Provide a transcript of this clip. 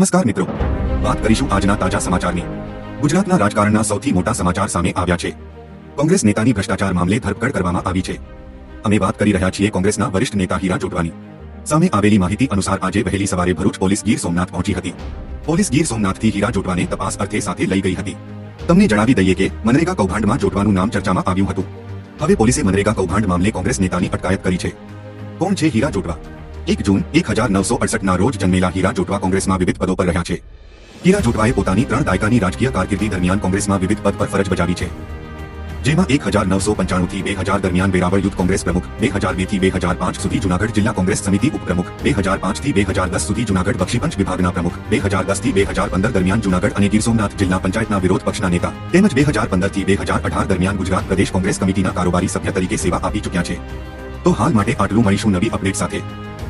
નમસ્કાર મિત્રો. વાત કરીશું આજના તાજા સમાચારની. ગુજરાતના રાજકારણના સૌથી મોટા સમાચાર સામે આવ્યા છે. કોંગ્રેસ નેતાની ભ્રષ્ટાચાર મામલે ધરપકડ કરવામાં આવી છે. અમે વાત કરી રહ્યા છીએ કોંગ્રેસના વરિષ્ઠ નેતા હીરા ચોટવાની સામે આવેલી માહિતી અનુસાર આજે વહેલી સવારે ભરૂચ પોલીસ ગીર સોમનાથ પહોંચી હતી. પોલીસ ગીર સોમનાથથી હીરા જોટવાને તપાસ અર્થે સાથે લઈ ગઈ હતી. તમને જણાવી દઈએ કે મનરેગા કૌભાંડમાં જોટવાનું નામ ચર્ચામાં આવ્યું હતું. હવે પોલીસે મનરેગા કૌભાંડ મામલે કોંગ્રેસ નેતાની અટકાયત કરી છે. કોણ છે હીરા જોટવા? એક જૂન, એક હજાર નવસો અડસઠના રોજ જન્મેલા હીરા જોટવા કોંગ્રેસમાં વિવિધ પદો પર રહ્યા છે. હીરા જોટવાએ પોતાની ત્રણ દાયકાની રાજકીય કારકિર્દી દરમિયાન કોંગ્રેસમાં વિવિધ પદ પર ફરજ બજાવી છે. જેમાં એક હજાર નવસો પંચાણુંથી બે હજાર દરમિયાન વેરાવળ યુથ કોંગ્રેસ પ્રમુખ, બે હજાર બેથી બે હજાર પાંચ સુધી જુનાગઢ જિલ્લા કોંગ્રેસ સમિતિ ઉપપ્રમુખ બે હજાર પાંચથી બે હજાર દસ સુધી જુનાગઢ બક્ષીપંચ વિભાગના પ્રમુખ, બે હજાર દસથી બે હજાર પંદર દરમિયાન જુનાગઢ અને ગીર સોમનાથ જિલ્લા પંચાયતના વિરોધ પક્ષના નેતા, તેમજ બે હજાર પંદરથી બે હજાર અઢાર દરમિયાન ગુજરાત પ્રદેશ કોંગ્રેસ કમિટીના કારોબારી સભ્ય તરીકે સેવા આપી ચૂક્યા છે. તો હાલ માટે આટલું મળીશું નવી અપડેટ સાથે.